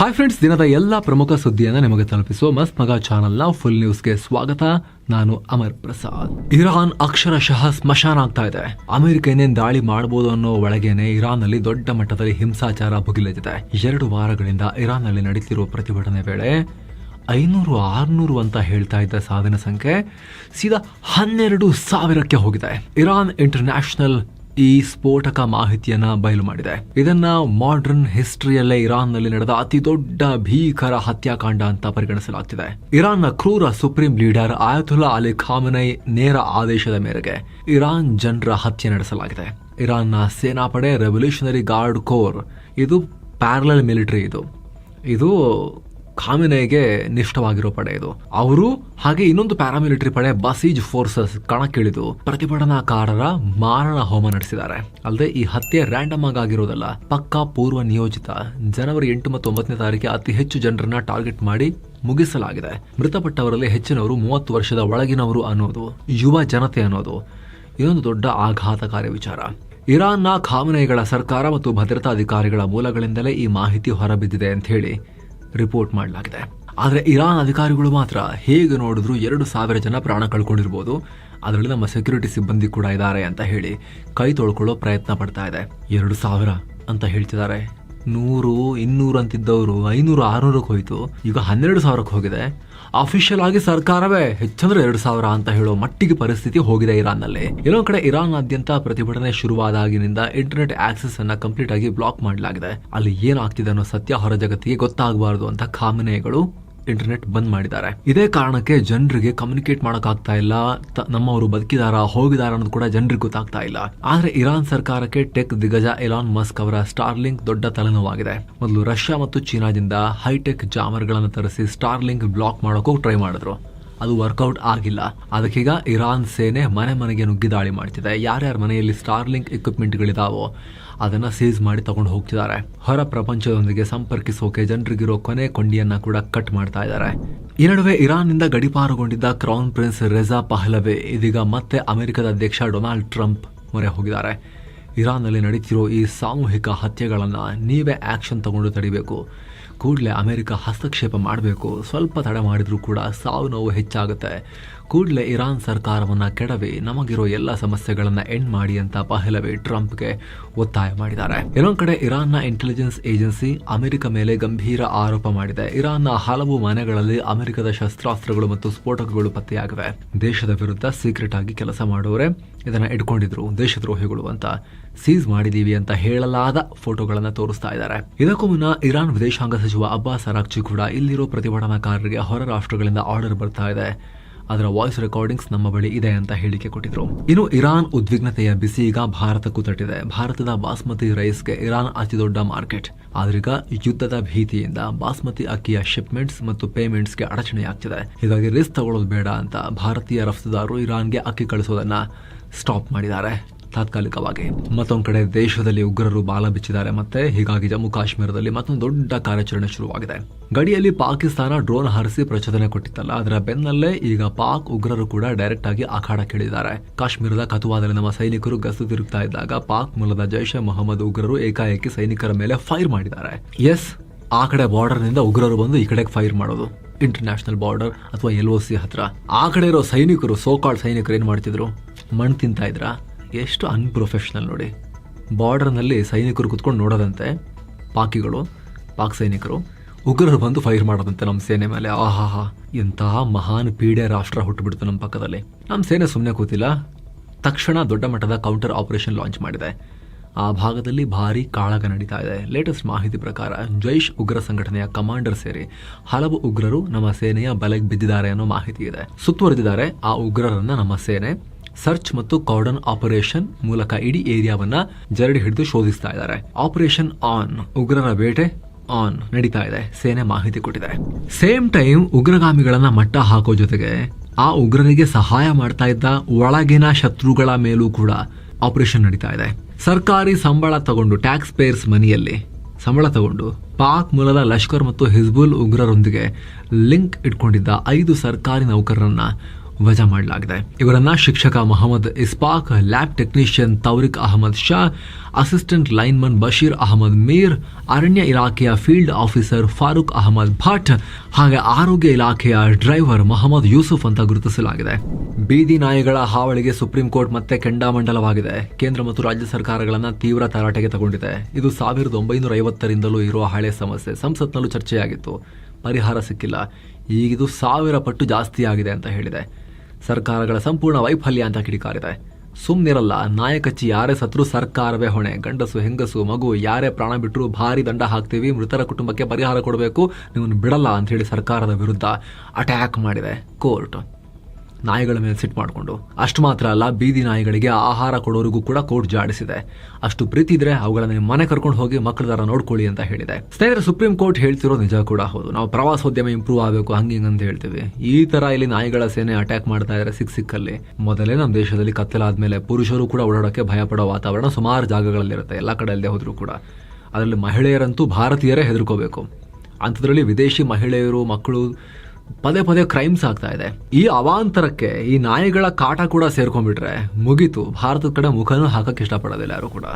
Hi friends ದಿನದ ಎಲ್ಲ ಪ್ರಮುಖ ಸುದ್ದಿಯನ್ನು ನಿಮಗೆ ತಲುಪಿಸುವ ಮಸ್ತ್ ಮಗ ಚಾನೆಲ್ನ ಫುಲ್ ನ್ಯೂಸ್ಗೆ ಸ್ವಾಗತ. ನಾನು ಅಮರ್ ಪ್ರಸಾದ್. ಇರಾನ್ ಅಕ್ಷರಶಃ ಸ್ಮಶಾನ ಆಗ್ತಾ ಇದೆ. ಅಮೆರಿಕ ಏನೇನ್ ದಾಳಿ ಮಾಡಬಹುದು ಅನ್ನೋ ಒಳಗೇನೆ ಇರಾನ್ನಲ್ಲಿ ದೊಡ್ಡ ಮಟ್ಟದಲ್ಲಿ ಹಿಂಸಾಚಾರ ಭುಗಿಲೆದಿದೆ ಎರಡು ವಾರಗಳಿಂದ ಇರಾನ್ನಲ್ಲಿ ನಡೀತಿರುವ ಪ್ರತಿಭಟನೆ ವೇಳೆ ಐನೂರು ಆರ್ನೂರು ಅಂತ ಹೇಳ್ತಾ ಇದ್ದ ಸಾವಿನ ಸಂಖ್ಯೆ ಸೀದಾ ಹನ್ನೆರಡು ಸಾವಿರಕ್ಕೆ ಹೋಗಿದೆ. ಇರಾನ್ ಇಂಟರ್ನ್ಯಾಷನಲ್ ಈ ಸ್ಫೋಟಕ ಮಾಹಿತಿಯನ್ನ ಬಯಲು ಮಾಡಿದೆ. ಇದನ್ನ ಮಾಡರ್ನ್ ಹಿಸ್ಟ್ರಿಯಲ್ಲೇ ಇರಾನ್ನಲ್ಲಿ ನಡೆದ ಅತಿ ದೊಡ್ಡ ಭೀಕರ ಹತ್ಯಾಕಾಂಡ ಅಂತ ಪರಿಗಣಿಸಲಾಗ್ತಿದೆ. ಇರಾನ್ನ ಕ್ರೂರ supreme leader Ayatollah Ali Khamenei ನೇರ ಆದೇಶದ ಮೇರೆಗೆ ಇರಾನ್ ಜನರ ಹತ್ಯೆ ನಡೆಸಲಾಗಿದೆ. ಇರಾನ್ನ ಸೇನಾಪಡೆ ರೆವಲ್ಯೂಷನರಿ ಗಾರ್ಡ್ ಕೋರ್ ಇದು ಪ್ಯಾರಲಲ್ ಮಿಲಿಟರಿ ಇದು. ಇದು ಖಾಮಿನೈಗೆ ನಿಷ್ಠವಾಗಿರೋ ಪಡೆ ಇದು. ಅವರು ಹಾಗೆ ಇನ್ನೊಂದು ಪ್ಯಾರಾಮಿಲಿಟರಿ ಪಡೆ ಬಸೀಜ್ ಫೋರ್ಸಸ್ ಕಣಕ್ಕಿಳಿದು ಪ್ರತಿಭಟನಾಕಾರರ ಮಾರಣ ಹೋಮ ನಡೆಸಿದ್ದಾರೆ. ಅಲ್ಲದೆ ಈ ಹತ್ಯೆ ರ್ಯಾಂಡಮ್ ಆಗಿ ಆಗಿರೋದಲ್ಲ, ಪಕ್ಕಾ ಪೂರ್ವ ನಿಯೋಜಿತ. ಜನವರಿ ಎಂಟು ಮತ್ತು ಒಂಬತ್ತನೇ ತಾರೀಕಿಗೆ ಅತಿ ಹೆಚ್ಚು ಜನರನ್ನ ಟಾರ್ಗೆಟ್ ಮಾಡಿ ಮುಗಿಸಲಾಗಿದೆ. ಮೃತಪಟ್ಟವರಲ್ಲಿ ಹೆಚ್ಚಿನವರು ಮೂವತ್ತು ವರ್ಷದ ಒಳಗಿನವರು ಅನ್ನೋದು, ಯುವ ಜನತೆ ಅನ್ನೋದು. ಇದೊಂದು ದೊಡ್ಡ ಆಘಾತಕಾರಿ ವಿಚಾರ. ಇರಾನ್ನ ಖಾಮನೆಗಳ ಸರ್ಕಾರ ಮತ್ತು ಭದ್ರತಾ ಅಧಿಕಾರಿಗಳ ಮೂಲಗಳಿಂದಲೇ ಈ ಮಾಹಿತಿ ಹೊರಬಿದ್ದಿದೆ ಅಂತ ಹೇಳಿ ರಿಪೋರ್ಟ್ ಮಾಡಲಾಗಿದೆ. ಆದರೆ ಇರಾನ್ ಅಧಿಕಾರಿಗಳು ಮಾತ್ರ ಹೇಗೆ ನೋಡಿದ್ರು ಎರಡು ಸಾವಿರ ಜನ ಪ್ರಾಣ ಕಳ್ಕೊಂಡಿರ್ಬೋದು. ಅದರಲ್ಲಿ ನಮ್ಮ ಸೆಕ್ಯೂರಿಟಿ ಸಿಬ್ಬಂದಿ ಕೂಡ ಇದ್ದಾರೆ ಅಂತ ಹೇಳಿ ಕೈ ತೊಳ್ಕೊಳ್ಳೋ ಪ್ರಯತ್ನ ಪಡ್ತಾ ಇದೆ. ಎರಡು ಸಾವಿರ ಅಂತ ಹೇಳ್ತಿದ್ದಾರೆ. ನೂರು, ಇನ್ನೂರು ಅಂತಿದ್ದವರು ಐನೂರು, ಆರ್ನೂರಕ್ಕೆ ಹೋಯ್ತು. ಈಗ ಹನ್ನೆರಡು ಸಾವಿರಕ್ಕೆ ಹೋಗಿದೆ. ಅಫಿಷಿಯಲ್ ಆಗಿ ಸರ್ಕಾರವೇ ಹೆಚ್ಚಂದ್ರೆ ಎರಡು ಸಾವಿರ ಅಂತ ಹೇಳೋ ಮಟ್ಟಿಗೆ ಪರಿಸ್ಥಿತಿ ಹೋಗಿದೆ ಇರಾನ್ನಲ್ಲಿ. ಇನ್ನೊಂದು ಕಡೆ ಇರಾನ್ನಾದ್ಯಂತ ಪ್ರತಿಭಟನೆ ಶುರುವಾದಾಗಿನಿಂದ ಇಂಟರ್ನೆಟ್ ಆಕ್ಸೆಸ್ ಅನ್ನ ಕಂಪ್ಲೀಟ್ ಆಗಿ ಬ್ಲಾಕ್ ಮಾಡಲಾಗಿದೆ. ಅಲ್ಲಿ ಏನಾಗ್ತಿದೆ ಅನ್ನೋ ಸತ್ಯ ಹೊರ ಜಗತ್ತಿಗೆ ಗೊತ್ತಾಗಬಾರದು ಅಂತ ಖಾಮಿನೆಗಳು ಇಂಟರ್ನೆಟ್ ಬಂದ್ ಮಾಡಿದ್ದಾರೆ. ಇದೇ ಕಾರಣಕ್ಕೆ ಜನರಿಗೆ ಕಮ್ಯುನಿಕೇಟ್ ಮಾಡಕ್ಕಾಗ್ತಾ ಇಲ್ಲ. ತ- ನಮ್ಮವರು ಬದುಕಿದಾರ, ಹೋಗಿದಾರ ಅನ್ನೋದು ಕೂಡ ಜನರಿಗೆ ಗೊತ್ತಾಗ್ತಾ ಇಲ್ಲ. ಆದ್ರೆ ಇರಾನ್ ಸರ್ಕಾರಕ್ಕೆ ಟೆಕ್ ದಿಗ್ಗಜ ಎಲಾನ್ ಮಸ್ಕ್ ಅವರ ಸ್ಟಾರ್ಲಿಂಕ್ ದೊಡ್ಡ ತಲೆನೋವಾಗಿದೆ. ಮೊದಲು ರಷ್ಯಾ ಮತ್ತು ಚೀನಾದಿಂದ ಹೈಟೆಕ್ ಜಾಮರ್ಗಳನ್ನು ತರಿಸಿ ಸ್ಟಾರ್ಲಿಂಕ್ ಬ್ಲಾಕ್ ಮಾಡೋಕ್ಕೂ ಟ್ರೈ ಮಾಡಿದ್ರು. ಅದು ವರ್ಕೌಟ್ ಆಗಿಲ್ಲ. ಅದಕ್ಕೀಗ ಇರಾನ್ ಸೇನೆ ಮನೆ ಮನೆಗೆ ನುಗ್ಗಿ ದಾಳಿ ಮಾಡ್ತಿದೆ. ಯಾರ್ಯಾರ ಮನೆಯಲ್ಲಿ ಸ್ಟಾರ್ಲಿಂಕ್ ಇಕ್ವಿಪ್ಮೆಂಟ್ಗಳಿದಾವೋ ಅದನ್ನ ಸೀಸ್ ಮಾಡಿ ತಗೊಂಡು ಹೋಗ್ತಿದ್ದಾರೆ. ಹೊರ ಪ್ರಪಂಚದೊಂದಿಗೆ ಸಂಪರ್ಕಿಸೋಕೆ ಜನರಿಗಿರೋ ಕೊನೆ ಕೊಂಡಿಯನ್ನ ಕೂಡ ಕಟ್ ಮಾಡ್ತಾ ಇದ್ದಾರೆ. ಈ ನಡುವೆ ಇರಾನ್ನಿಂದ ಗಡಿಪಾರುಗೊಂಡಿದ್ದ ಕ್ರೌನ್ ಪ್ರಿನ್ಸ್ ರೆಜಾ ಪಹ್ಲವೆ ಇದೀಗ ಮತ್ತೆ ಅಮೆರಿಕದ ಅಧ್ಯಕ್ಷ ಡೊನಾಲ್ಡ್ ಟ್ರಂಪ್ ಮೊರೆ ಹೋಗಿದ್ದಾರೆ. ಇರಾನ್ನಲ್ಲಿ ನಡೀತಿರೋ ಈ ಸಾಮೂಹಿಕ ಹತ್ಯೆಗಳನ್ನು ನೀವೇ ಆಕ್ಷನ್ ತಗೊಂಡು ತಡಿಬೇಕು. ಕೂಡಲೇ ಅಮೆರಿಕ ಹಸ್ತಕ್ಷೇಪ ಮಾಡಬೇಕು. ಸ್ವಲ್ಪ ತಡೆ ಮಾಡಿದ್ರೂ ಕೂಡ ಸಾವು ನೋವು ಹೆಚ್ಚಾಗುತ್ತೆ. ಕೂಡಲೇ ಇರಾನ್ ಸರ್ಕಾರವನ್ನು ಕೆಡವಿ ನಮಗಿರೋ ಎಲ್ಲ ಸಮಸ್ಯೆಗಳನ್ನು ಎಂಡ್ ಮಾಡಿ ಅಂತ ಪಹಲವೇ ಟ್ರಂಪ್ಗೆ ಒತ್ತಾಯ ಮಾಡಿದ್ದಾರೆ. ಇನ್ನೊಂದು ಕಡೆ ಇರಾನ್ನ ಇಂಟೆಲಿಜೆನ್ಸ್ ಏಜೆನ್ಸಿ ಅಮೆರಿಕ ಮೇಲೆ ಗಂಭೀರ ಆರೋಪ ಮಾಡಿದೆ. ಇರಾನ್ನ ಹಲವು ಮನೆಗಳಲ್ಲಿ ಅಮೆರಿಕದ ಶಸ್ತ್ರಾಸ್ತ್ರಗಳು ಮತ್ತು ಸ್ಫೋಟಕಗಳು ಪತ್ತೆಯಾಗಿವೆ. ದೇಶದ ವಿರುದ್ಧ ಸೀಕ್ರೆಟ್ ಆಗಿ ಕೆಲಸ ಮಾಡೋರೆ ಇದನ್ನ ಇಟ್ಕೊಂಡಿದ್ರು ದೇಶದ್ರೋಹಿಗಳು ಅಂತ ಸೀಸ್ ಮಾಡಿದೀವಿ ಅಂತ ಹೇಳಲಾದ ಫೋಟೋಗಳನ್ನು ತೋರಿಸ್ತಾ ಇದ್ದಾರೆ. ಇದಕ್ಕೂ ಮುನ್ನ ಇರಾನ್ ವಿದೇಶಾಂಗ ಸಚಿವ ಅಬ್ಬಾಸ್ ಅರಾಕ್ಚಿ ಕೂಡ ಇಲ್ಲಿರೋ ಪ್ರತಿಭಟನಾಕಾರರಿಗೆ ಹೊರ ರಾಷ್ಟ್ರಗಳಿಂದ ಆರ್ಡರ್ ಬರ್ತಾ ಇದೆ. ಅದರ ವಾಯ್ಸ್ ರೆಕಾರ್ಡಿಂಗ್ಸ್ ನಮ್ಮ ಬಳಿ ಇದೆ ಅಂತ ಹೇಳಿಕೆ ಕೊಟ್ಟಿದ್ರು. ಇನ್ನು ಇರಾನ್ ಉದ್ವಿಗ್ನತೆಯ ಬಿಸಿ ಈಗ ಭಾರತಕ್ಕೂ ತಟ್ಟಿದೆ. ಭಾರತದ ಬಾಸ್ಮತಿ ರೈಸ್ಗೆ ಇರಾನ್ ಅತಿ ದೊಡ್ಡ ಮಾರ್ಕೆಟ್ ಆದ್ರೀಗ ಯುದ್ಧದ ಭೀತಿಯಿಂದ ಬಾಸ್ಮತಿ ಅಕ್ಕಿಯ ಶಿಪ್ಮೆಂಟ್ಸ್ ಮತ್ತು ಪೇಮೆಂಟ್ಸ್ಗೆ ಅಡಚಣೆಯಾಗ್ತಿದೆ. ಹೀಗಾಗಿ ರಿಸ್ಕ್ ತಗೊಳ್ಳೋದು ಬೇಡ ಅಂತ ಭಾರತೀಯ ರಫ್ತುದಾರರು ಇರಾನ್ಗೆ ಅಕ್ಕಿ ಕಳಿಸೋದನ್ನ ಸ್ಟಾಪ್ ಮಾಡಿದ್ದಾರೆ. ತಾತ್ಕಾಲಿಕವಾಗಿ. ಮತ್ತೊಂದು ಕಡೆ ದೇಶದಲ್ಲಿ ಉಗ್ರರು ಬಾಲ ಬಿಚ್ಚಿದ್ದಾರೆ ಮತ್ತೆ ಹೀಗಾಗಿ ಜಮ್ಮು ಕಾಶ್ಮೀರದಲ್ಲಿ ಮತ್ತೊಂದು ದೊಡ್ಡ ಕಾರ್ಯಾಚರಣೆ ಶುರುವಾಗಿದೆ. ಗಡಿಯಲ್ಲಿ ಪಾಕಿಸ್ತಾನ ಡ್ರೋನ್ ಹಾರಿಸಿ ಪ್ರಚೋದನೆ ಕೊಟ್ಟಿತ್ತಲ್ಲ, ಅದರ ಬೆನ್ನಲ್ಲೇ ಈಗ ಪಾಕ್ ಉಗ್ರರು ಕೂಡ ಡೈರೆಕ್ಟ್ ಆಗಿ ಅಖಾಡ ಕೇಳಿದ್ದಾರೆ. ಕಾಶ್ಮೀರದ ಕತುವಾದಲ್ಲಿ ನಮ್ಮ ಸೈನಿಕರು ಗಸ್ತು ತಿರುಗ್ತಾ ಇದ್ದಾಗ ಪಾಕ್ ಮೂಲದ ಜೈಷ್ ಮೊಹಮ್ಮದ್ ಉಗ್ರರು ಏಕಾಏಕಿ ಸೈನಿಕರ ಮೇಲೆ ಫೈರ್ ಮಾಡಿದ್ದಾರೆ. ಎಸ್, ಆ ಕಡೆ ಬಾರ್ಡರ್ನಿಂದ ಉಗ್ರರು ಬಂದು ಈ ಕಡೆಗೆ ಫೈರ್ ಮಾಡೋದು. ಇಂಟರ್ನ್ಯಾಷನಲ್ ಬಾರ್ಡರ್ ಅಥವಾ ಎಲ್ ಒ ಸಿ ಹತ್ರ. ಆ ಕಡೆ ಇರೋ ಸೈನಿಕರು ಸೋಕಾಳ್ ಸೈನಿಕರು ಏನ್ ಮಾಡ್ತಿದ್ರು? ಮಣ್ಣು ತಿಂತಾ ಇದ್ರ? ಎಷ್ಟು ಅನ್ಪ್ರೊಫೆಷ್ನಲ್ ನೋಡಿ. ಬಾರ್ಡರ್ನಲ್ಲಿ ಸೈನಿಕರು ಕುತ್ಕೊಂಡು ನೋಡೋದಂತೆ ಪಾಕಿಗಳು, ಪಾಕ್ ಸೈನಿಕರು, ಉಗ್ರರು ಬಂದು ಫೈರ್ ಮಾಡೋದಂತೆ ನಮ್ಮ ಸೇನೆ ಮೇಲೆ. ಆಹಾಹಾ, ಎಂತಹ ಮಹಾನ್ ಪೀಡೆ ರಾಷ್ಟ್ರ ಹುಟ್ಟುಬಿಡ್ತು ನಮ್ಮ ಪಕ್ಕದಲ್ಲಿ. ನಮ್ಮ ಸೇನೆ ಸುಮ್ಮನೆ ಕೂತಿಲ್ಲ. ತಕ್ಷಣ ದೊಡ್ಡ ಮಟ್ಟದ ಕೌಂಟರ್ ಆಪರೇಷನ್ ಲಾಂಚ್ ಮಾಡಿದೆ. ಆ ಭಾಗದಲ್ಲಿ ಭಾರಿ ಕಾಳಗ ನಡೀತಾ ಇದೆ. ಲೇಟೆಸ್ಟ್ ಮಾಹಿತಿ ಪ್ರಕಾರ ಜೈಷ್ ಉಗ್ರ ಸಂಘಟನೆಯ ಕಮಾಂಡರ್ ಸೇರಿ ಹಲವು ಉಗ್ರರು ನಮ್ಮ ಸೇನೆಯ ಬಲೆಗೆ ಬಿದ್ದಿದ್ದಾರೆ ಅನ್ನೋ ಮಾಹಿತಿ ಇದೆ. ಸುತ್ತುವರೆದಿದ್ದಾರೆ ಆ ಉಗ್ರರನ್ನ ನಮ್ಮ ಸೇನೆ. ಸರ್ಚ್ ಮತ್ತು ಕಾರ್ಡನ್ ಆಪರೇಷನ್ ಮೂಲಕ ಇಡೀ ಏರಿಯಾವನ್ನ ಜರಡಿ ಹಿಡಿದು ಶೋಧಿಸ್ತಾ ಇದ್ದಾರೆ. ಆಪರೇಷನ್ ಆನ್ ಉಗ್ರರ ಬೇಟೆ ಆನ್ ನಡೀತಾ ಇದೆ. ಸೇನೆ ಮಾಹಿತಿ ಕೊಟ್ಟಿದೆ ಸೇಮ್ ಟೈಮ್ ಉಗ್ರಗಾಮಿಗಳನ್ನ ಮಟ್ಟ ಹಾಕೋ ಜೊತೆಗೆ ಆ ಉಗ್ರರಿಗೆ ಸಹಾಯ ಮಾಡ್ತಾ ಇದ್ದ ಒಳಗಿನ ಶತ್ರುಗಳ ಮೇಲೂ ಕೂಡ ಆಪರೇಷನ್ ನಡೀತಾ ಇದೆ. ಸರ್ಕಾರಿ ಸಂಬಳ ತಗೊಂಡು ಟ್ಯಾಕ್ಸ್ ಪೇಯರ್ಸ್ ಮನಿಯಲ್ಲಿ ಸಂಬಳ ತಗೊಂಡು ಪಾಕ್ ಮೂಲದ ಲಷ್ಕರ್ ಮತ್ತು ಹಿಜ್ಬುಲ್ ಉಗ್ರರೊಂದಿಗೆ ಲಿಂಕ್ ಇಟ್ಕೊಂಡಿದ್ದ ಐದು ಸರ್ಕಾರಿ ನೌಕರರನ್ನ ವಜಾ ಮಾಡಲಾಗಿದೆ. ಇವರನ್ನ ಶಿಕ್ಷಕ Mohammed Ispak, lab technician Taurik Ahmad Shah, assistant lineman Bashir Ahmad Mir, ಅರಣ್ಯ ಇಲಾಖೆಯ ಫೀಲ್ಡ್ ಆಫೀಸರ್ ಫಾರೂಕ್ ಅಹಮದ್ ಭಟ್ ಹಾಗೆ ಆರೋಗ್ಯ ಇಲಾಖೆಯ ಡ್ರೈವರ್ ಮೊಹಮ್ಮದ್ ಯೂಸುಫ್ ಅಂತ ಗುರುತಿಸಲಾಗಿದೆ. ಬೀದಿ ನಾಯಿಗಳ ಹಾವಳಿಗೆ ಸುಪ್ರೀಂ ಕೋರ್ಟ್ ಮತ್ತೆ ಕೆಂಡಾಮಂಡಲವಾಗಿದೆ. ಕೇಂದ್ರ ಮತ್ತು ರಾಜ್ಯ ಸರ್ಕಾರಗಳನ್ನ ತೀವ್ರ ತರಾಟೆಗೆ ತಗೊಂಡಿದೆ. ಇದು ಸಾವಿರದ ಒಂಬೈನೂರ ಐವತ್ತರಿಂದಲೂ ಇರುವ ಹಳೆ ಸಮಸ್ಯೆ. ಸಂಸತ್ನಲ್ಲೂ ಚರ್ಚೆಯಾಗಿತ್ತು. ಪರಿಹಾರ ಸಿಕ್ಕಿಲ್ಲ. ಈಗಿದು ಸಾವಿರ ಪಟ್ಟು ಜಾಸ್ತಿ ಆಗಿದೆ ಅಂತ ಹೇಳಿದೆ. ಸರ್ಕಾರಗಳ ಸಂಪೂರ್ಣ ವೈಫಲ್ಯ ಅಂತ ಕಿಡಿಕಾರಿದೆ. ಸುಮ್ಮನಿರಲ್ಲ ನಾಯಕಚ್ಚಿ ಯಾರೇ ಸತ್ರು ಸರ್ಕಾರವೇ ಹೊಣೆ. ಗಂಡಸು, ಹೆಂಗಸು, ಮಗು, ಯಾರೇ ಪ್ರಾಣ ಬಿಟ್ಟರು ಭಾರಿ ದಂಡ ಹಾಕ್ತೀವಿ, ಮೃತರ ಕುಟುಂಬಕ್ಕೆ ಪರಿಹಾರ ಕೊಡಬೇಕು, ನಿಮ್ಮನ್ನು ಬಿಡಲ್ಲ ಅಂತ ಹೇಳಿ ಸರ್ಕಾರದ ವಿರುದ್ಧ ಅಟ್ಯಾಕ್ ಮಾಡಿದೆ ಕೋರ್ಟ್. ನಾಯಿಗಳ ಮೇಲೆ ಸಿಟ್ ಮಾಡಿಕೊಂಡು. ಅಷ್ಟು ಮಾತ್ರ ಅಲ್ಲ, ಬೀದಿ ನಾಯಿಗಳಿಗೆ ಆಹಾರ ಕೊಡೋರಿಗೂ ಕೂಡ ಕೋರ್ಟ್ ಜಾಡಿಸಿದೆ. ಅಷ್ಟು ಪ್ರೀತಿ ಇದ್ರೆ ಅವುಗಳನ್ನ ನಿಮ್ಮ ಮನೆ ಕರ್ಕೊಂಡು ಹೋಗಿ ಮಕ್ಕಳ ದರ ನೋಡ್ಕೊಳ್ಳಿ ಅಂತ ಹೇಳಿದೆ. ಸ್ನೇಹಿತರೆ, ಸುಪ್ರೀಂ ಕೋರ್ಟ್ ಹೇಳ್ತಿರೋ ನಿಜ ಕೂಡ ಹೌದು. ನಾವು ಪ್ರವಾಸೋದ್ಯಮ ಇಂಪ್ರೂವ್ ಆಗಬೇಕು, ಹಂಗೆ ಅಂತ ಹೇಳ್ತೀವಿ. ಈ ತರ ಇಲ್ಲಿ ನಾಯಿಗಳ ಸೇನೆ ಅಟ್ಯಾಕ್ ಮಾಡ್ತಾ ಇದ್ರೆ ಸಿಕ್ ಸಿಕ್ಕಲ್ಲಿ. ಮೊದಲೇ ನಮ್ಮ ದೇಶದಲ್ಲಿ ಕತ್ತಲಾದ್ಮೇಲೆ ಪುರುಷರು ಕೂಡ ಓಡಾಡೋಕೆ ಭಯಪಡೋ ವಾತಾವರಣ ಸುಮಾರು ಜಾಗಗಳಲ್ಲಿರುತ್ತೆ, ಎಲ್ಲ ಕಡೆ ಅಲ್ಲದೆ ಹೋದ್ರು ಕೂಡ. ಅದರಲ್ಲಿ ಮಹಿಳೆಯರಂತೂ ಭಾರತೀಯರೇ ಹೆದರ್ಕೋಬೇಕು. ಅಂಥದ್ರಲ್ಲಿ ವಿದೇಶಿ ಮಹಿಳೆಯರು, ಮಕ್ಕಳು ಪದೇ ಪದೇ ಕ್ರೈಮ್ಸ್ ಆಗ್ತಾ ಇದೆ. ಈ ಅವಾಂತರಕ್ಕೆ ಈ ನಾಯಿಗಳ ಕಾಟ ಕೂಡ ಸೇರ್ಕೊಂಡ್ಬಿಟ್ರೆ ಮುಗೀತು. ಭಾರತದ ಕಡೆ ಮುಖನೂ ಹಾಕಕ್ ಇಷ್ಟಪಡೋದಿಲ್ಲ ಯಾರು ಕೂಡ.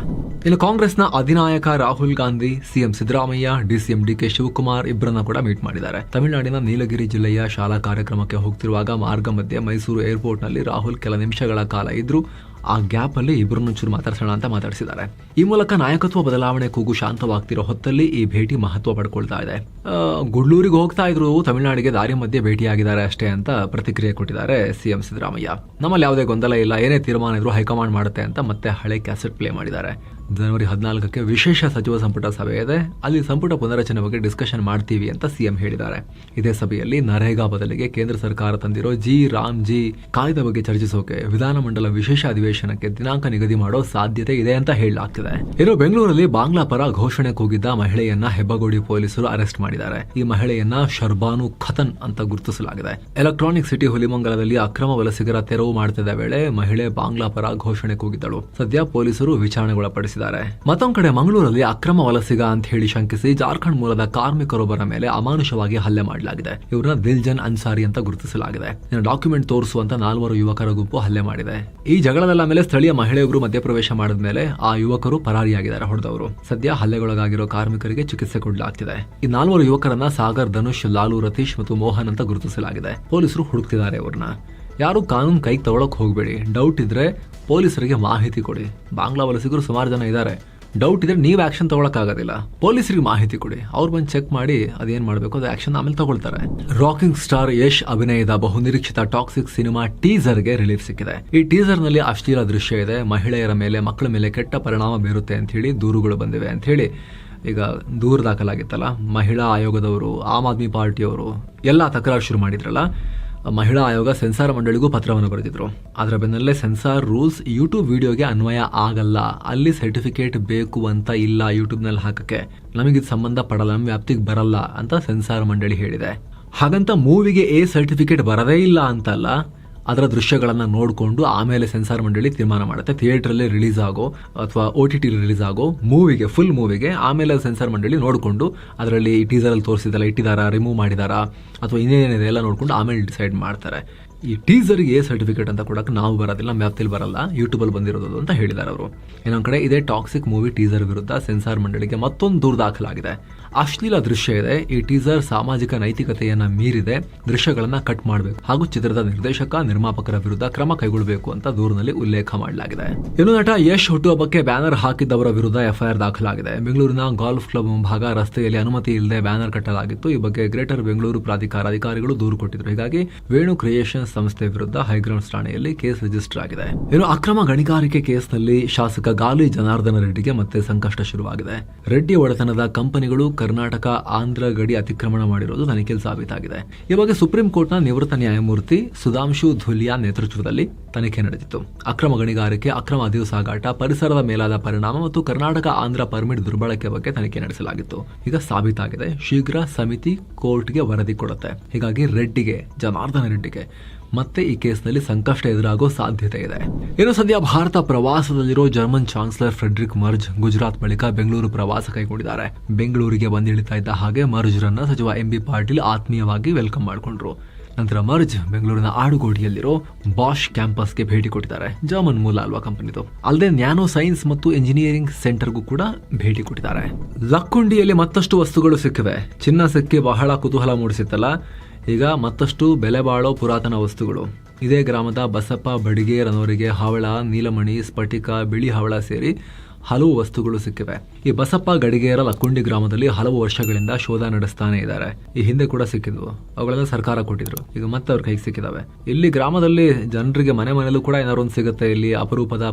ಇನ್ನು ಕಾಂಗ್ರೆಸ್ನ ಅಧಿನಾಯಕ Rahul Gandhi, CM Siddaramaiah DCM D K Shivakumar ಇಬ್ಬರನ್ನ ಕೂಡ ಮೀಟ್ ಮಾಡಿದ್ದಾರೆ. ತಮಿಳುನಾಡಿನ ನೀಲಗಿರಿ ಜಿಲ್ಲೆಯ ಶಾಲಾ ಕಾರ್ಯಕ್ರಮಕ್ಕೆ ಹೋಗ್ತಿರುವಾಗ ಮಾರ್ಗ ಮಧ್ಯೆ ಮೈಸೂರು ಏರ್ಪೋರ್ಟ್ನಲ್ಲಿ ರಾಹುಲ್ ಕೆಲ ನಿಮಿಷಗಳ ಕಾಲ ಇದ್ರು. ಆ ಗ್ಯಾಪ್ ಅಲ್ಲಿ ಇಬ್ಬರನ್ನು ಚೂರು ಮಾತಾಡ್ಸೋಣ ಅಂತ ಮಾತಾಡಿಸಿದ್ದಾರೆ. ಈ ಮೂಲಕ ನಾಯಕತ್ವ ಬದಲಾವಣೆ ಕೂಗು ಶಾಂತವಾಗ್ತಿರೋ ಹೊತ್ತಲ್ಲಿ ಈ ಭೇಟಿ ಮಹತ್ವ ಪಡ್ಕೊಳ್ತಾ ಇದೆ. ಗುಡ್ಲೂರಿಗೆ ಹೋಗ್ತಾ ಇದ್ರು ತಮಿಳುನಾಡಿಗೆ ದಾರಿ ಮಧ್ಯೆ ಭೇಟಿಯಾಗಿದ್ದಾರೆ ಅಷ್ಟೇ ಅಂತ ಪ್ರತಿಕ್ರಿಯೆ ಕೊಟ್ಟಿದ್ದಾರೆ ಸಿಎಂ ಸಿದ್ದರಾಮಯ್ಯ. ನಮ್ಮಲ್ಲಿ ಯಾವುದೇ ಗೊಂದಲ ಇಲ್ಲ, ಏನೇ ತೀರ್ಮಾನ ಇದ್ರು ಹೈಕಮಾಂಡ್ ಮಾಡುತ್ತೆ ಅಂತ ಮತ್ತೆ ಹಳೆ ಕ್ಯಾಸೆಟ್ ಪ್ಲೇ ಮಾಡಿದ್ದಾರೆ. ಜನವರಿ ಹದಿನಾಲ್ಕಕ್ಕೆ ವಿಶೇಷ ಸಚಿವ ಸಂಪುಟ ಸಭೆ ಇದೆ. ಅಲ್ಲಿ ಸಂಪುಟ ಪುನರಚನೆ ಬಗ್ಗೆ ಡಿಸ್ಕಷನ್ ಮಾಡ್ತೀವಿ ಅಂತ ಸಿಎಂ ಹೇಳಿದ್ದಾರೆ. ಇದೇ ಸಭೆಯಲ್ಲಿ ನರೇಗಾ ಬದಲಿಗೆ ಕೇಂದ್ರ ಸರ್ಕಾರ ತಂದಿರೋ ಜಿ ರಾಮ್ ಜಿ ಕಾಯ್ದೆ ಬಗ್ಗೆ ಚರ್ಚಿಸೋಕೆ ವಿಧಾನಮಂಡಲ ವಿಶೇಷ ಅಧಿವೇಶನಕ್ಕೆ ದಿನಾಂಕ ನಿಗದಿ ಮಾಡೋ ಸಾಧ್ಯತೆ ಇದೆ ಅಂತ ಹೇಳಲಾಗ್ತಿದೆ. ಇನ್ನು ಬೆಂಗಳೂರಲ್ಲಿ ಬಾಂಗ್ಲಾ ಪರ ಘೋಷಣೆ ಕೂಗಿದ್ದ ಮಹಿಳೆಯನ್ನ ಹೆಬ್ಬಗೋಡಿ ಪೊಲೀಸರು ಅರೆಸ್ಟ್ ಮಾಡಿದ್ದಾರೆ. ಈ ಮಹಿಳೆಯನ್ನ ಶರ್ಬಾನು ಖತನ್ ಅಂತ ಗುರುತಿಸಲಾಗಿದೆ. ಎಲೆಕ್ಟ್ರಾನಿಕ್ ಸಿಟಿ ಹುಲಿಮಂಗಲದಲ್ಲಿ ಅಕ್ರಮ ವಲಸಿಗರ ತೆರವು ಮಾಡುತ್ತಿದ್ದ ವೇಳೆ ಮಹಿಳೆ ಬಾಂಗ್ಲಾ ಪರ ಘೋಷಣೆ ಕೂಗಿದ್ದಳು. ಸದ್ಯ ಪೊಲೀಸರು ವಿಚಾರಣೆಗೊಳಪಡಿಸಿದ್ದಾರೆ. ಮತ್ತೊಂದು ಕಡೆ ಮಂಗಳೂರಲ್ಲಿ ಅಕ್ರಮ ವಲಸಿಗ ಅಂತ ಹೇಳಿ ಶಂಕಿಸಿ ಜಾರ್ಖಂಡ್ ಮೂಲದ ಕಾರ್ಮಿಕರೊಬ್ಬರ ಮೇಲೆ ಅಮಾನುಷವಾಗಿ ಹಲ್ಲೆ ಮಾಡಲಾಗಿದೆ. ಇವರನ್ನ ದಿಲ್ಜನ್ ಅನ್ಸಾರಿ ಅಂತ ಗುರುತಿಸಲಾಗಿದೆ. ಡಾಕ್ಯುಮೆಂಟ್ ತೋರಿಸುವಂತ ನಾಲ್ವರು ಯುವಕರ ಗುಂಪು ಹಲ್ಲೆ ಮಾಡಿದೆ. ಈ ಜಗಳದೆಲ್ಲ ಮೇಲೆ ಸ್ಥಳೀಯ ಮಹಿಳೆಯೊಬ್ಬರು ಮಧ್ಯಪ್ರವೇಶ ಮಾಡಿದ ಮೇಲೆ ಆ ಯುವಕರು ಪರಾರಿಯಾಗಿದ್ದಾರೆ ಹೊಡೆದವರು. ಸದ್ಯ ಹಲ್ಲೆಗೊಳಗಾಗಿರೋ ಕಾರ್ಮಿಕರಿಗೆ ಚಿಕಿತ್ಸೆ ಕೊಡಲಾಗ್ತಿದೆ. ಈ ನಾಲ್ವರು ಯುವಕರನ್ನ ಸಾಗರ್ ಧನುಷ್ ಲಾಲು ರತೀಶ್ ಮತ್ತು ಮೋಹನ್ ಅಂತ ಗುರುತಿಸಲಾಗಿದೆ. ಪೊಲೀಸರು ಹುಡುಕ್ತಿದ್ದಾರೆ ಅವ್ರನ್ನ ಯಾರು ಕಾನೂನು ಕೈಗೆ ತಗೊಳಕ್ ಹೋಗಬೇಡಿ. ಡೌಟ್ ಇದ್ರೆ ಪೊಲೀಸರಿಗೆ ಮಾಹಿತಿ ಕೊಡಿ. ಬಾಂಗ್ಲಾ ವಲಸಿಗರು ಸುಮಾರು ಜನ ಇದ್ದಾರೆ ಡೌಟ್ ಇದ್ರೆ ನೀವು ಆಕ್ಷನ್ ತಗೊಳಕ್ಕಾಗೋದಿಲ್ಲ ಪೊಲೀಸರಿಗೆ ಮಾಹಿತಿ ಕೊಡಿ. ಅವ್ರು ಬಂದು ಚೆಕ್ ಮಾಡಿ ಅದೇನ್ ಮಾಡಬೇಕು ಅದು ಆಕ್ಷನ್ ಆಮೇಲೆ ತಗೊಳ್ತಾರೆ. ರಾಕಿಂಗ್ ಸ್ಟಾರ್ ಯಶ್ ಅಭಿನಯದ ಬಹುನಿರೀಕ್ಷಿತ ಟಾಕ್ಸಿಕ್ ಸಿನಿಮಾ ಟೀಸರ್ಗೆ ರಿಲೀಫ್ ಸಿಕ್ಕಿದೆ. ಈ ಟೀಸರ್ನಲ್ಲಿ ಅಶ್ಲೀಲ ದೃಶ್ಯ ಇದೆ. ಮಹಿಳೆಯರ ಮೇಲೆ, ಮಕ್ಕಳ ಮೇಲೆ ಕೆಟ್ಟ ಪರಿಣಾಮ ಬೀರುತ್ತೆ ಅಂತ ಹೇಳಿ ದೂರುಗಳು ಬಂದಿವೆ ಅಂತ ಹೇಳಿ ಈಗ ದೂರು ದಾಖಲಾಗಿತ್ತಲ್ಲ. ಮಹಿಳಾ ಆಯೋಗದವರು, ಆಮ್ ಆದ್ಮಿ ಪಾರ್ಟಿಯವರು, ಎಲ್ಲ ತಕರಾರು ಶುರು ಮಾಡಿದ್ರಲ್ಲ. ಮಹಿಳಾ ಆಯೋಗ ಸೆನ್ಸಾರ್ ಮಂಡಳಿಗೂ ಪತ್ರವನ್ನು ಬರೆದಿದ್ರು. ಅದರ ಬೆನ್ನಲ್ಲೇ ಸೆನ್ಸಾರ್ ರೂಲ್ಸ್ ಯೂಟ್ಯೂಬ್ ವಿಡಿಯೋಗೆ ಅನ್ವಯ ಆಗಲ್ಲ. ಅಲ್ಲಿ ಸರ್ಟಿಫಿಕೇಟ್ ಬೇಕು ಅಂತ ಇಲ್ಲ ಯೂಟ್ಯೂಬ್ನಲ್ಲಿ ಹಾಕಕ್ಕೆ. ನಮಗಿದು ಸಂಬಂಧ ಪಡಲ್ಲ ನಮ್ಮ ವ್ಯಾಪ್ತಿಗೆ ಬರಲ್ಲ ಅಂತ ಸೆನ್ಸಾರ್ ಮಂಡಳಿ ಹೇಳಿದೆ. ಹಾಗಂತ ಮೂವಿಗೆ ಎ ಸರ್ಟಿಫಿಕೇಟ್ ಬರದೇ ಇಲ್ಲ ಅಂತಲ್ಲ ಅದರ ದೃಶ್ಯಗಳನ್ನು ನೋಡಿಕೊಂಡು ಆಮೇಲೆ ಸೆನ್ಸಾರ್ ಮಂಡಳಿ ತೀರ್ಮಾನ ಮಾಡುತ್ತೆ. ಥಿಯೇಟ್ರಲ್ಲೇ ರಿಲೀಸ್ ಆಗೋ ಅಥವಾ ಒ ಟಿ ರಿಲೀಸ್ ಆಗೋ ಮೂವಿಗೆ ಫುಲ್ ಮೂವಿಗೆ ಆಮೇಲೆ ಸೆನ್ಸಾರ್ ಮಂಡಳಿ ನೋಡಿಕೊಂಡು ಅದರಲ್ಲಿ ಟೀಸರಲ್ಲಿ ತೋರಿಸಿದಲ್ಲ ಇಟ್ಟಿದಾರಾ ರಿಮೂವ್ ಮಾಡಿದಾರಾ ಅಥವಾ ಇನ್ನೇನಿದೆ ಎಲ್ಲ ನೋಡಿಕೊಂಡು ಆಮೇಲೆ ಡಿಸೈಡ್ ಮಾಡ್ತಾರೆ. ಈ ಟೀಸರ್ಗೆ ಎ ಸರ್ಟಿಫಿಕೇಟ್ ಅಂತ ಕೊಡಕ್ಕೆ ನಾವು ಬರೋದಿಲ್ಲ, ನಮ್ಮ ವ್ಯಾಪ್ತಿಯಲ್ಲಿ ಬರಲ್ಲ. ಯೂಟ್ಯೂಬಲ್ಲಿ ಬಂದಿರೋದು ಅಂತ ಹೇಳಿದ್ದಾರೆ ಅವರು. ಇನ್ನೊಂದು ಕಡೆ ಇದೇ ಟಾಕ್ಸಿಕ್ ಮೂವಿ ಟೀಸರ್ ವಿರುದ್ಧ ಸೆನ್ಸಾರ್ ಮಂಡಳಿಗೆ ಮತ್ತೊಂದು ದೂರು ದಾಖಲಾಗಿದೆ. ಅಶ್ಲೀಲ ದೃಶ್ಯ ಇದೆ. ಈ ಟೀಸರ್ ಸಾಮಾಜಿಕ ನೈತಿಕತೆಯನ್ನ ಮೀರಿದೆ. ದೃಶ್ಯಗಳನ್ನ ಕಟ್ ಮಾಡಬೇಕು. ಹಾಗೂ ಚಿತ್ರದ ನಿರ್ದೇಶಕ, ನಿರ್ಮಾಪಕರ ವಿರುದ್ಧ ಕ್ರಮ ಕೈಗೊಳ್ಳಬೇಕು ಅಂತ ದೂರಿನಲ್ಲಿ ಉಲ್ಲೇಖ ಮಾಡಲಾಗಿದೆ. ಇನ್ನು ನಟ ಯಶ್ ಹುಟ್ಟುಹಬ್ಬಕ್ಕೆ ಬ್ಯಾನರ್ ಹಾಕಿದ್ದವರ ವಿರುದ್ಧ ಎಫ್ಐಆರ್ ದಾಖಲಾಗಿದೆ. ಬೆಂಗಳೂರಿನ ಗಾಲ್ಫ್ ಕ್ಲಬ್ ಮುಂಭಾಗ ರಸ್ತೆಯಲ್ಲಿ ಅನುಮತಿ ಇಲ್ಲದೆ ಬ್ಯಾನರ್ ಕಟ್ಟಲಾಗಿತ್ತು. ಈ ಬಗ್ಗೆ ಗ್ರೇಟರ್ ಬೆಂಗಳೂರು ಪ್ರಾಧಿಕಾರ ಅಧಿಕಾರಿಗಳು ದೂರು ಕೊಟ್ಟಿದ್ರು. ಹೀಗಾಗಿ ವೇಣು ಕ್ರಿಯೇಷನ್ ಸಂಸ್ಥೆ ವಿರುದ್ಧ ಹೈಗ್ರೌಂಡ್ಸ್ ಠಾಣೆಯಲ್ಲಿ ಕೇಸ್ ರಿಜಿಸ್ಟರ್ ಆಗಿದೆ. ಇನ್ನು ಅಕ್ರಮ ಗಣಿಗಾರಿಕೆ ಕೇಸ್ನಲ್ಲಿ ಶಾಸಕ ಗಾಲಿ ಜನಾರ್ದನ ರೆಡ್ಡಿಗೆ ಮತ್ತೆ ಸಂಕಷ್ಟ ಶುರುವಾಗಿದೆ. ರೆಡ್ಡಿ ಒಡೆತನದ ಕಂಪನಿಗಳು ಕರ್ನಾಟಕ, ಆಂಧ್ರ ಗಡಿ ಅತಿಕ್ರಮಣ ಮಾಡಿರೋದು ತನಿಖೆಯಲ್ಲಿ ಸಾಬೀತಾಗಿದೆ. ಈ ಬಗ್ಗೆ ಸುಪ್ರೀಂ ಕೋರ್ಟ್ನ ನಿವೃತ್ತ ನ್ಯಾಯಮೂರ್ತಿ ಸುಧಾಂಶು ಧುಲಿಯಾ ನೇತೃತ್ವದಲ್ಲಿ ತನಿಖೆ ನಡೆದಿತ್ತು. ಅಕ್ರಮ ಗಣಿಗಾರಿಕೆ, ಅಕ್ರಮ ಅದಿರು ಸಾಗಾಟ ಪರಿಸರದ ಮೇಲಾದ ಪರಿಣಾಮ ಮತ್ತು ಕರ್ನಾಟಕ, ಆಂಧ್ರ ಪರ್ಮಿಟ್ ದುರ್ಬಳಕೆ ಬಗ್ಗೆ ತನಿಖೆ ನಡೆಸಲಾಗಿತ್ತು. ಈಗ ಸಾಬೀತಾಗಿದೆ. ಶೀಘ್ರ ಸಮಿತಿ ಕೋರ್ಟ್ಗೆ ವರದಿ ಕೊಡುತ್ತೆ. ಹೀಗಾಗಿ ರೆಡ್ಡಿಗೆ, ಜನಾರ್ದನ ರೆಡ್ಡಿಗೆ ಮತ್ತೆ ಈ ಕೇಸ್ನಲ್ಲಿ ಸಂಕಷ್ಟ ಎದುರಾಗೋ ಸಾಧ್ಯತೆ ಇದೆ. ಇನ್ನು ಸದ್ಯ Bharat ಪ್ರವಾಸದಲ್ಲಿರೋ German chancellor Friedrich Merz Gujarat ಬಳಿಕ ಬೆಂಗಳೂರು ಪ್ರವಾಸ ಕೈಗೊಂಡಿದ್ದಾರೆ. ಬೆಂಗಳೂರಿಗೆ ಬಂದಿಳಿತಾ ಇದ್ದ ಹಾಗೆ ಮರ್ಜ್ ರನ್ನ ಸಚಿವ ಎಂ ಬಿ ಪಾಟೀಲ್ ಆತ್ಮೀಯವಾಗಿ ವೆಲ್ಕಮ್ ಮಾಡಿಕೊಂಡ್ರು. ನಂತರ ಮರ್ಜ್ ಬೆಂಗಳೂರಿನ ಆಡುಗೋಡಿಯಲ್ಲಿರೋ ಬಾಷ್ ಕ್ಯಾಂಪಸ್ಗೆ ಭೇಟಿ ಕೊಟ್ಟಿದ್ದಾರೆ. ಜರ್ಮನ್ ಮೂಲ ಅಲ್ವಾ ಕಂಪನಿದು. ಅಲ್ಲದೆ ನ್ಯಾನೋ ಸೈನ್ಸ್ ಮತ್ತು ಇಂಜಿನಿಯರಿಂಗ್ ಸೆಂಟರ್ಗೂ ಕೂಡ ಭೇಟಿ ಕೊಟ್ಟಿದ್ದಾರೆ. ಲಕ್ಕುಂಡಿಯಲ್ಲಿ ಮತ್ತಷ್ಟು ವಸ್ತುಗಳು ಸಿಕ್ಕಿವೆ. ಚಿನ್ನ ಸಿಕ್ಕಿ ಬಹಳ ಕುತೂಹಲ ಮೂಡಿಸಿತ್ತಲ್ಲ? ಈಗ ಮತ್ತಷ್ಟು ಬೆಲೆ ಬಾಳೋ ಪುರಾತನ ವಸ್ತುಗಳು. ಇದೇ ಗ್ರಾಮದ ಬಸಪ್ಪ ಬಡಿಗೇರನವರಿಗೆ ಹವಳ, ನೀಲಮಣಿ, ಸ್ಫಟಿಕ, ಬಿಳಿ ಹವಳ ಸೇರಿ ಹಲವು ವಸ್ತುಗಳು ಸಿಕ್ಕಿವೆ. ಈ ಬಸಪ್ಪ ಗಡಿಗೇರ ಲಕ್ಕುಂಡಿ ಗ್ರಾಮದಲ್ಲಿ ಹಲವು ವರ್ಷಗಳಿಂದ ಶೋಧ ನಡೆಸ್ತಾನೆ ಇದ್ದಾರೆ. ಈ ಹಿಂದೆ ಕೂಡ ಸಿಕ್ಕಿದ್ವು. ಅವುಗಳೆಲ್ಲ ಸರ್ಕಾರ ಕೊಟ್ಟಿದ್ರು. ಈಗ ಮತ್ತೆ ಅವ್ರ ಕೈಗೆ ಸಿಕ್ಕಿದಾವೆ. ಇಲ್ಲಿ ಗ್ರಾಮದಲ್ಲಿ ಜನರಿಗೆ ಮನೆ ಮನೆಯಲ್ಲೂ ಕೂಡ ಏನಾದ್ರು ಒಂದು ಸಿಗುತ್ತೆ. ಇಲ್ಲಿ ಅಪರೂಪದ